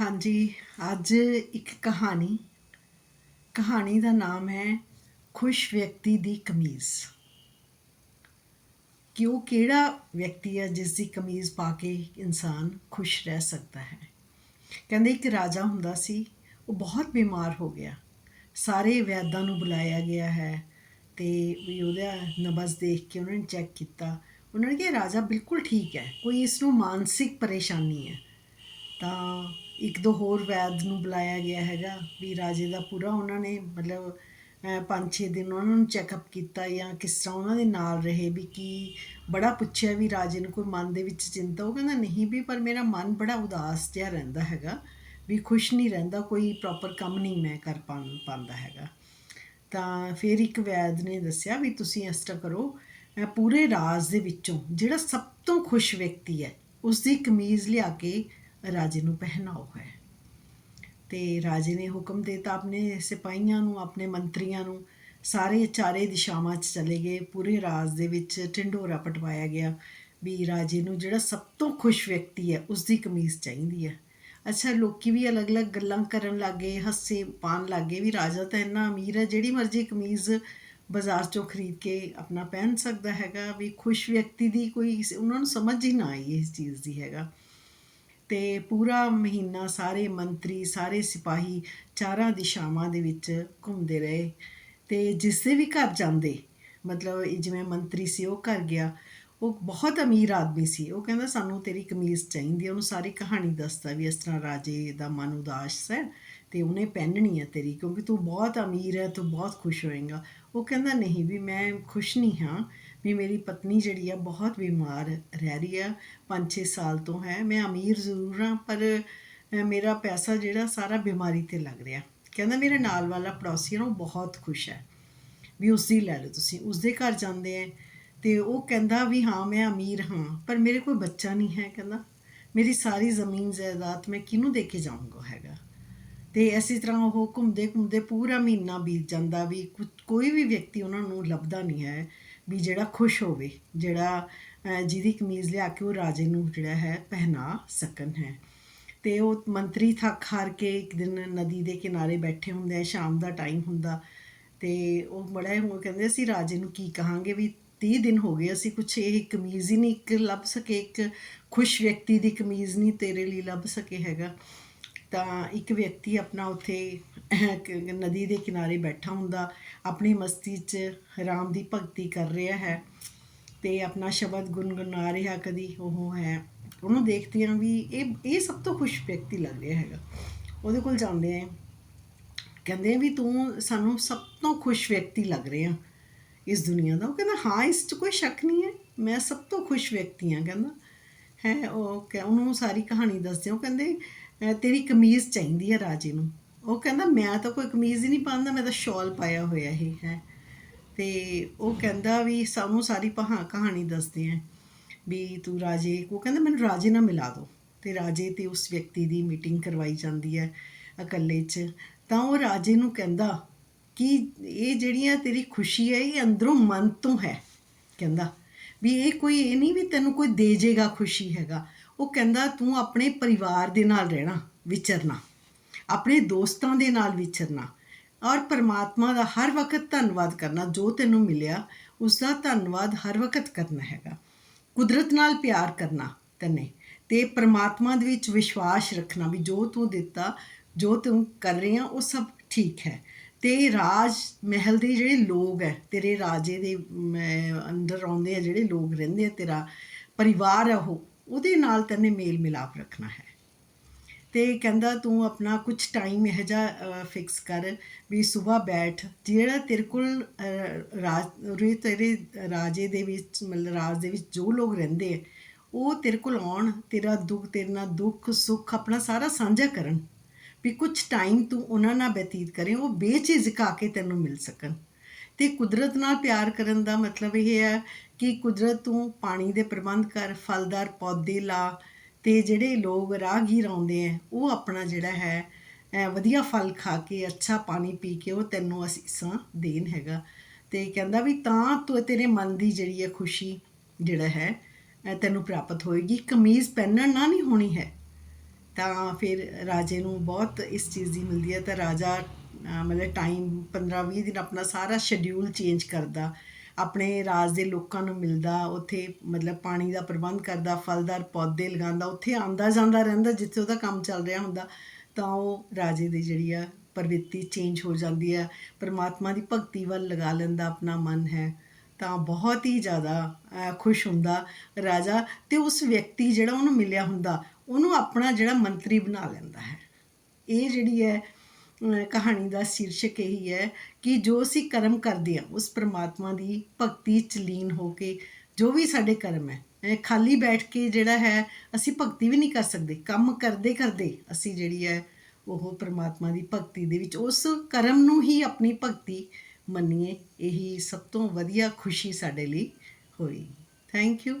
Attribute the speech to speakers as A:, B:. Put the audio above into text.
A: ਹਾਂਜੀ, ਅੱਜ ਇੱਕ ਕਹਾਣੀ। ਕਹਾਣੀ ਦਾ ਨਾਮ ਹੈ ਖੁਸ਼ ਵਿਅਕਤੀ ਦੀ ਕਮੀਜ਼। ਕਿ ਉਹ ਕਿਹੜਾ ਵਿਅਕਤੀ ਹੈ ਜਿਸ ਦੀ ਕਮੀਜ਼ ਪਾ ਕੇ ਇਨਸਾਨ ਖੁਸ਼ ਰਹਿ ਸਕਦਾ ਹੈ? ਕਹਿੰਦੇ ਇੱਕ ਰਾਜਾ ਹੁੰਦਾ ਸੀ, ਉਹ ਬਹੁਤ ਬਿਮਾਰ ਹੋ ਗਿਆ। ਸਾਰੇ ਵੈਦਾਂ ਨੂੰ ਬੁਲਾਇਆ ਗਿਆ ਹੈ ਤੇ ਵੀ ਉਹਦਾ ਨਬਜ਼ ਦੇਖ ਕੇ ਉਹਨਾਂ ਨੇ ਚੈੱਕ ਕੀਤਾ। ਉਹਨਾਂ ਨੇ ਕਿਹਾ, ਰਾਜਾ, ਬਿਲਕੁਲ ਠੀਕ ਹੈ, ਕੋਈ ਇਸ ਨੂੰ ਮਾਨਸਿਕ ਪਰੇਸ਼ਾਨੀ ਹੈ। ਤਾਂ ਇੱਕ ਦੋ ਹੋਰ ਵੈਦ ਨੂੰ ਬੁਲਾਇਆ ਗਿਆ ਹੈਗਾ ਵੀ ਰਾਜੇ ਦਾ ਪੂਰਾ ਉਹਨਾਂ ਨੇ ਮਤਲਬ ਪੰਜ ਛੇ ਦਿਨ ਉਹਨਾਂ ਨੂੰ ਚੈੱਕਅਪ ਕੀਤਾ ਜਾਂ ਕਿਸ ਤਰ੍ਹਾਂ ਉਹਨਾਂ ਦੇ ਨਾਲ ਰਹੇ ਵੀ ਕੀ ਬੜਾ ਪੁੱਛਿਆ ਵੀ ਰਾਜੇ ਨੂੰ ਕੋਈ ਮਨ ਦੇ ਵਿੱਚ ਚਿੰਤਾ, ਉਹ ਕਹਿੰਦਾ ਨਹੀਂ ਵੀ ਪਰ ਮੇਰਾ ਮਨ ਬੜਾ ਉਦਾਸ ਜਿਹਾ ਰਹਿੰਦਾ ਹੈਗਾ ਵੀ ਖੁਸ਼ ਨਹੀਂ ਰਹਿੰਦਾ, ਕੋਈ ਪ੍ਰੋਪਰ ਕੰਮ ਨਹੀਂ ਮੈਂ ਕਰ ਪਾਉਂਦਾ ਹੈਗਾ। ਤਾਂ ਫਿਰ ਇੱਕ ਵੈਦ ਨੇ ਦੱਸਿਆ ਵੀ ਤੁਸੀਂ ਇਸ ਤਰ੍ਹਾਂ ਕਰੋ ਪੂਰੇ ਰਾਜ ਦੇ ਵਿੱਚੋਂ ਜਿਹੜਾ ਸਭ ਤੋਂ ਖੁਸ਼ ਵਿਅਕਤੀ ਹੈ ਉਸ ਦੀ ਕਮੀਜ਼ ਲਿਆ ਕੇ ਰਾਜੇ ਨੂੰ ਪਹਿਨਾਓ ਹੈ। ਤੇ ਰਾਜੇ ਨੇ ਹੁਕਮ ਦਿੱਤਾ ਆਪਣੇ ਸਿਪਾਹੀਆਂ ਨੂੰ, ਆਪਣੇ ਮੰਤਰੀਆਂ ਨੂੰ, ਸਾਰੇ ਚਾਰੇ ਦਿਸ਼ਾਵਾਂ 'ਚ ਚਲੇ ਗਏ। ਪੂਰੇ ਰਾਜ ਦੇ ਵਿੱਚ ਢਿੰਡੋਰਾ ਪਟਵਾਇਆ ਗਿਆ ਵੀ ਰਾਜੇ ਨੂੰ ਜਿਹੜਾ ਸਭ ਤੋਂ ਖੁਸ਼ ਵਿਅਕਤੀ ਹੈ ਉਸ ਦੀ ਕਮੀਜ਼ ਚਾਹੀਦੀ ਹੈ। ਅੱਛਾ, ਲੋਕੀ ਵੀ ਅਲੱਗ-ਅਲੱਗ ਗੱਲਾਂ ਕਰਨ ਲੱਗੇ ਹੱਸੇ ਪਾਣ ਲੱਗੇ ਵੀ ਰਾਜਾ ਤਾਂ ਇੰਨਾ ਅਮੀਰ ਹੈ, ਜਿਹੜੀ ਮਰਜ਼ੀ ਕਮੀਜ਼ ਬਾਜ਼ਾਰ ਚੋਂ ਖਰੀਦ ਕੇ ਆਪਣਾ ਪਹਿਨ ਸਕਦਾ ਹੈਗਾ ਵੀ ਖੁਸ਼ ਵਿਅਕਤੀ ਦੀ ਕੋਈ ਉਹਨਾਂ ਨੂੰ ਸਮਝ ਹੀ ਨਾ ਆਈ ਇਸ ਚੀਜ਼ ਦੀ ਹੈਗਾ। ਅਤੇ ਪੂਰਾ ਮਹੀਨਾ ਸਾਰੇ ਮੰਤਰੀ, ਸਾਰੇ ਸਿਪਾਹੀ ਚਾਰਾਂ ਦਿਸ਼ਾਵਾਂ ਦੇ ਵਿੱਚ ਘੁੰਮਦੇ ਰਹੇ ਅਤੇ ਜਿਸ ਦੇ ਵੀ ਘਰ ਜਾਂਦੇ, ਮਤਲਬ ਜਿਵੇਂ ਮੰਤਰੀ ਸੀ, ਉਹ ਘਰ ਗਿਆ, ਉਹ ਬਹੁਤ ਅਮੀਰ ਆਦਮੀ ਸੀ। ਉਹ ਕਹਿੰਦਾ, ਸਾਨੂੰ ਤੇਰੀ ਕਮੀਜ਼ ਚਾਹੀਦੀ ਹੈ ਉਹਨੂੰ ਸਾਰੀ ਕਹਾਣੀ ਦੱਸਦਾ ਵੀ ਇਸ ਤਰ੍ਹਾਂ ਰਾਜੇ ਦਾ ਮਨ ਉਦਾਸ ਹੈ ਤੇ ਉਹਨੇ ਪਹਿਨਣੀ ਹੈ ਤੇਰੀ, ਕਿਉਂਕਿ ਤੂੰ ਬਹੁਤ ਅਮੀਰ ਹੈ, ਤੂੰ ਬਹੁਤ ਖੁਸ਼ ਹੋਏਗਾ। ਉਹ ਕਹਿੰਦਾ, ਨਹੀਂ ਵੀ ਮੈਂ ਖੁਸ਼ ਨਹੀਂ ਹਾਂ ਵੀ ਮੇਰੀ ਪਤਨੀ ਜਿਹੜੀ ਆ ਬਹੁਤ ਬਿਮਾਰ ਰਹਿ ਰਹੀ ਆ 5-6 ਸਾਲ ਤੋਂ ਹੈ। ਮੈਂ ਅਮੀਰ ਜ਼ਰੂਰ ਹਾਂ, ਪਰ ਮੇਰਾ ਪੈਸਾ ਜਿਹੜਾ ਸਾਰਾ ਬਿਮਾਰੀ ਤੇ ਲੱਗ ਰਿਹਾ। ਕਹਿੰਦਾ ਮੇਰੇ ਨਾਲ ਵਾਲਾ ਪੜੋਸੀ ਹੈ ਉਹ ਬਹੁਤ ਖੁਸ਼ ਹੈ। ਵੀ ਉਸ ਦੀ ਲੈ ਲਓ ਤੁਸੀਂ ਉਸ ਦੇ ਘਰ ਜਾਂਦੇ ਆ ਤੇ ਉਹ ਕਹਿੰਦਾ ਵੀ ਹਾਂ, ਮੈਂ ਅਮੀਰ ਹਾਂ, ਪਰ ਮੇਰੇ ਕੋਈ ਬੱਚਾ ਨਹੀਂ ਹੈ ਕਹਿੰਦਾ। ਮੇਰੀ ਸਾਰੀ ਜ਼ਮੀਨ ਜਾਇਦਾਦ ਮੈਂ ਕਿਹਨੂੰ ਦੇ ਕੇ ਜਾਊਂਗਾ ਹੈਗਾ? ਤੇ ਇਸੇ ਤਰ੍ਹਾਂ ਉਹ ਘੁੰਮਦੇ ਘੁੰਮਦੇ ਪੂਰਾ ਮਹੀਨਾ ਬੀਤ ਜਾਂਦਾ ਵੀ ਕੁ- ਕੋਈ ਵੀ ਵਿਅਕਤੀ ਉਹਨਾਂ ਨੂੰ ਲੱਭਦਾ ਨਹੀਂ ਹੈ। ਵੀ ਜਿਹੜਾ ਖੁਸ਼ ਹੋਵੇ, ਜਿਹੜਾ ਜਿਹਦੀ ਕਮੀਜ਼ ਲਿਆ ਕੇ ਉਹ ਰਾਜੇ ਨੂੰ ਜਿਹੜਾ ਹੈ ਪਹਿਨਾ ਸਕਣ ਹੈ। ਤੇ ਉਹ ਮੰਤਰੀ ਥੱਕ ਹਾਰ ਕੇ ਇੱਕ ਦਿਨ ਨਦੀ ਦੇ ਕਿਨਾਰੇ ਬੈਠੇ ਹੁੰਦੇ ਆ, ਸ਼ਾਮ ਦਾ ਟਾਈਮ ਹੁੰਦਾ। ਤੇ ਉਹ ਬੜਾ ਉਹ ਕਹਿੰਦੇ ਅਸੀਂ ਰਾਜੇ ਨੂੰ ਕੀ ਕਹਾਂਗੇ ਵੀ 30 ਦਿਨ ਹੋ ਗਏ, ਅਸੀਂ ਕੁਛ ਇਹ ਕਮੀਜ਼ ਹੀ ਨਹੀਂ, ਇੱਕ ਲੱਭ ਸਕੇ, ਇੱਕ ਖੁਸ਼ ਵਿਅਕਤੀ ਦੀ ਕਮੀਜ਼ ਨਹੀਂ ਤੇਰੇ ਲਈ ਲੱਭ ਸਕੇ ਹੈਗਾ। ਤਾਂ ਇੱਕ ਵਿਅਕਤੀ ਆਪਣਾ ਉੱਥੇ ਨਦੀ ਦੇ ਕਿਨਾਰੇ ਬੈਠਾ ਹੁੰਦਾ, ਆਪਣੀ ਮਸਤੀ 'ਚ ਰਾਮ ਦੀ ਭਗਤੀ ਕਰ ਰਿਹਾ ਹੈ ਤੇ ਆਪਣਾ ਸ਼ਬਦ ਗੁੰਗੁਣਾ ਰਿਹਾ ਕਦੀ ਉਹ ਹੈ। ਉਹਨੂੰ ਦੇਖਦੇ ਹਾਂ ਵੀ ਇਹ ਇਹ ਸਭ ਤੋਂ ਖੁਸ਼ ਵਿਅਕਤੀ ਲੱਗ ਰਿਹਾ ਹੈਗਾ। ਉਹਦੇ ਕੋਲ ਜਾਂਦੇ ਆ ਕਹਿੰਦੇ ਵੀ ਤੂੰ ਸਾਨੂੰ ਸਭ ਤੋਂ ਖੁਸ਼ ਵਿਅਕਤੀ ਲੱਗ ਰਿਹਾ ਇਸ ਦੁਨੀਆ ਦਾ। ਉਹ ਕਹਿੰਦਾ, ਹਾਂ, ਇਸ 'ਚ ਕੋਈ ਸ਼ੱਕ ਨਹੀਂ ਹੈ। ਮੈਂ ਸਭ ਤੋਂ ਖੁਸ਼ ਵਿਅਕਤੀ ਹਾਂ, ਕਹਿੰਦਾ। ਹੈ, ਉਹ ਕਹਿ- ਉਹਨੂੰ ਸਾਰੀ ਕਹਾਣੀ ਦੱਸਦੇ ਉਹ ਕਹਿੰਦੇ ਤੇਰੀ ਕਮੀਜ਼ ਚਾਹੀਦੀ ਹੈ ਰਾਜੇ ਨੂੰ। ਉਹ ਕਹਿੰਦਾ, ਮੈਂ ਤਾਂ ਕੋਈ ਕਮੀਜ਼ ਹੀ ਨਹੀਂ ਪਾਉਂਦਾ, ਮੈਂ ਤਾਂ ਸ਼ਾਲ ਪਾਇਆ ਹੋਇਆ ਹੀ ਹੈ। ਤੇ ਉਹ ਕਹਿੰਦਾ ਵੀ ਸਾਨੂੰ ਸਾਰੀ ਪਹਾ, ਕਹਾਣੀ ਦੱਸਦੇ ਆ ਵੀ ਤੂੰ ਰਾਜੇ, ਉਹ ਕਹਿੰਦਾ, ਮੈਨੂੰ ਰਾਜੇ ਨਾਲ ਮਿਲਾ ਦੋ। ਤੇ ਰਾਜੇ ਤੇ ਉਸ ਵਿਅਕਤੀ ਦੀ ਮੀਟਿੰਗ ਕਰਵਾਈ ਜਾਂਦੀ ਹੈ ਇਕੱਲੇ 'ਚ। ਤਾਂ ਉਹ ਰਾਜੇ ਨੂੰ ਕਹਿੰਦਾ ਕਿ ਇਹ ਜਿਹੜੀਆਂ ਤੇਰੀ ਖੁਸ਼ੀ ਹੈ, ਇਹ ਅੰਦਰੋਂ ਮਨ ਤੋਂ ਹੈ। ਕਹਿੰਦਾ ਵੀ ਇਹ ਕੋਈ, ਇਹ ਨਹੀਂ ਵੀ ਤੈਨੂੰ ਕੋਈ ਦੇ ਜੇਗਾ ਖੁਸ਼ੀ ਹੈਗਾ। ਉਹ ਕਹਿੰਦਾ ਤੂੰ ਆਪਣੇ ਪਰਿਵਾਰ ਦੇ ਨਾਲ ਰਹਿਣਾ ਵਿਚਰਨਾ। ਆਪਣੇ ਦੋਸਤਾਂ ਦੇ ਨਾਲ ਵਿਚਰਨਾ। ਔਰ ਪਰਮਾਤਮਾ ਦਾ ਹਰ ਵਕਤ ਧੰਨਵਾਦ ਕਰਨਾ। ਜੋ ਤੈਨੂੰ ਮਿਲਿਆ ਉਸ ਦਾ ਧੰਨਵਾਦ ਹਰ ਵਕਤ ਕਰਨਾ ਹੈਗਾ। ਕੁਦਰਤ ਨਾਲ ਪਿਆਰ ਕਰਨਾ ਤੈਨੇ ਤੇ ਪਰਮਾਤਮਾ ਦੇ ਵਿੱਚ ਵਿਸ਼ਵਾਸ ਰੱਖਣਾ ਵੀ ਜੋ ਤੂੰ ਦਿੱਤਾ ਜੋ ਤੂੰ ਕਰ ਰਿਹਾ ਉਹ ਸਭ ਠੀਕ ਹੈ। ਤੇ ਰਾਜ ਮਹਿਲ ਦੇ ਜਿਹੜੇ ਲੋਕ ਹੈ ਤੇਰੇ ਰਾਜੇ ਦੇ ਮ, ਅੰਦਰ ਆਉਂਦੇ ਆ ਜਿਹੜੇ ਲੋਕ ਰਹਿੰਦੇ ਆ ਤੇਰਾ ਪਰਿਵਾਰ ਹੈ ਉਹ ਉਹਦੇ ਨਾਲ ਤੈਨੇ ਮੇਲ ਮਿਲਾਪ ਰੱਖਣਾ ਹੈ। ਤੇ ਕਹਿੰਦਾ ਤੂੰ ਆਪਣਾ ਕੁਝ ਟਾਈਮ ਇਹ ਜਿਹਾ ਫਿਕਸ ਕਰ ਵੀ ਸਵੇਰ ਬੈਠ। ਜਿਹੜਾ ਤੇਰੇ ਕੋਲ ਰਾਜ ਤੇਰੇ ਰਾਜੇ ਦੇ ਵਿੱਚ, ਮਤਲਬ ਰਾਜ ਦੇ ਵਿੱਚ ਜੋ ਲੋਕ ਰਹਿੰਦੇ ਆ, ਉਹ ਤੇਰੇ ਕੋਲ ਆਉਣ, ਤੇਰਾ ਦੁੱਖ, ਤੇਰੇ ਨਾਲ ਦੁੱਖ, ਸੁੱਖ ਆਪਣਾ ਸਾਰਾ ਸਾਂਝਾ ਕਰਨ। ਵੀ ਕੁਝ ਟਾਈਮ ਤੂੰ ਉਹਨਾਂ ਨਾਲ ਬਤੀਤ ਕਰੇ, ਉਹ ਬੇਝਿਜਕ ਆ ਕੇ ਤੈਨੂੰ ਮਿਲ ਸਕਣ। ਤੇ ਕੁਦਰਤ ਨਾਲ ਪਿਆਰ ਕਰਨ ਦਾ ਮਤਲਬ ਇਹ ਹੈ ਕਿ ਕੁਦਰਤ ਤੋਂ ਪਾਣੀ ਦੇ ਪ੍ਰਬੰਧ ਕਰ, ਫਲਦਾਰ ਪੌਦੇ ਲਾ ਤੇ ਜਿਹੜੇ ਲੋਕ ਰਾਹਗੀਰ ਆਉਂਦੇ ਆ ਉਹ ਆਪਣਾ ਜਿਹੜਾ ਹੈ ਵਧੀਆ ਫਲ ਖਾ ਕੇ, ਅੱਛਾ ਪਾਣੀ ਪੀ ਕੇ ਉਹ ਤੈਨੂੰ ਅਸੀਸਾਂ ਦੇਣ ਹੈਗਾ। ਤੇ ਕਹਿੰਦਾ ਵੀ ਤਾਂ ਤੂੰ ਤੇਰੇ ਮਨ ਦੀ ਜਿਹੜੀ ਹੈ ਖੁਸ਼ੀ ਜਿਹੜਾ ਹੈ ਤੈਨੂੰ ਪ੍ਰਾਪਤ ਹੋਏਗੀ। ਕਮੀਜ਼ ਪਹਿਨਣ ਨਾ ਨਹੀਂ ਹੋਣੀ ਹੈ। ਤਾਂ ਫਿਰ ਰਾਜੇ ਨੂੰ ਬਹੁਤ ਇਸ ਚੀਜ਼ ਦੀ ਮਿਲਦੀ ਹੈ, ਤਾਂ ਰਾਜਾ ਮਤਲਬ ਟਾਈਮ 15-20 ਦਿਨ ਆਪਣਾ ਸਾਰਾ ਸ਼ਡਿਊਲ ਚੇਂਜ ਕਰਦਾ, ਆਪਣੇ ਰਾਜ ਦੇ ਲੋਕਾਂ ਨੂੰ ਮਿਲਦਾ, ਉੱਥੇ ਮਤਲਬ ਪਾਣੀ ਦਾ ਪ੍ਰਬੰਧ ਕਰਦਾ, ਫਲਦਾਰ ਪੌਦੇ ਲਗਾਉਂਦਾ, ਉੱਥੇ ਆਂਦਾ ਜਾਂਦਾ ਰਹਿੰਦਾ, ਜਿੱਥੇ ਉਹਦਾ ਕੰਮ ਚੱਲ ਰਿਹਾ ਹੁੰਦਾ, ਤਾਂ ਉਹ ਰਾਜੇ ਦੀ ਜਿਹੜੀ ਆ ਪ੍ਰਵਿਰਤੀ ਚੇਂਜ ਹੋ ਜਾਂਦੀ ਆ, ਪਰਮਾਤਮਾ ਦੀ ਭਗਤੀ ਵੱਲ ਲਗਾ ਲੈਂਦਾ ਆਪਣਾ ਮਨ ਹੈ, ਤਾਂ ਬਹੁਤ ਹੀ ਜ਼ਿਆਦਾ ਖੁਸ਼ ਹੁੰਦਾ ਰਾਜਾ, ਤੇ ਉਸ ਵਿਅਕਤੀ ਜਿਹੜਾ ਉਹਨੂੰ ਮਿਲਿਆ ਹੁੰਦਾ, ਉਹਨੂੰ ਆਪਣਾ ਜਿਹੜਾ ਮੰਤਰੀ ਬਣਾ ਲੈਂਦਾ ਹੈ। ਇਹ ਜਿਹੜੀ ਹੈ ਕਹਾਣੀ ਦਾ ਸ਼ੀਰਸ਼ਕ ਇਹੀ ਹੈ ਕਿ ਜੋ ਅਸੀਂ ਕਰਮ ਕਰਦੇ ਆ ਉਸ ਪ੍ਰਮਾਤਮਾ ਦੀ ਭਗਤੀ ਚ ਲੀਨ ਹੋ ਕੇ ਜੋ ਵੀ ਸਾਡੇ ਕਰਮ ਹੈ ਖਾਲੀ ਬੈਠ ਕੇ ਜਿਹੜਾ ਹੈ, ਅਸੀਂ ਭਗਤੀ ਵੀ ਨਹੀਂ ਕਰ ਸਕਦੇ। ਕੰਮ ਕਰਦੇ ਕਰਦੇ ਅਸੀਂ ਜਿਹੜੀ ਹੈ, ਉਹ ਪ੍ਰਮਾਤਮਾ ਦੀ ਭਗਤੀ ਦੇ ਵਿੱਚ, ਉਸ ਕਰਮ ਨੂੰ ਹੀ ਆਪਣੀ ਭਗਤੀ ਮੰਨੀਏ, ਇਹੀ ਸਭ ਤੋਂ ਵਧੀਆ ਖੁਸ਼ੀ ਸਾਡੇ ਲਈ ਹੋਈ। Thank you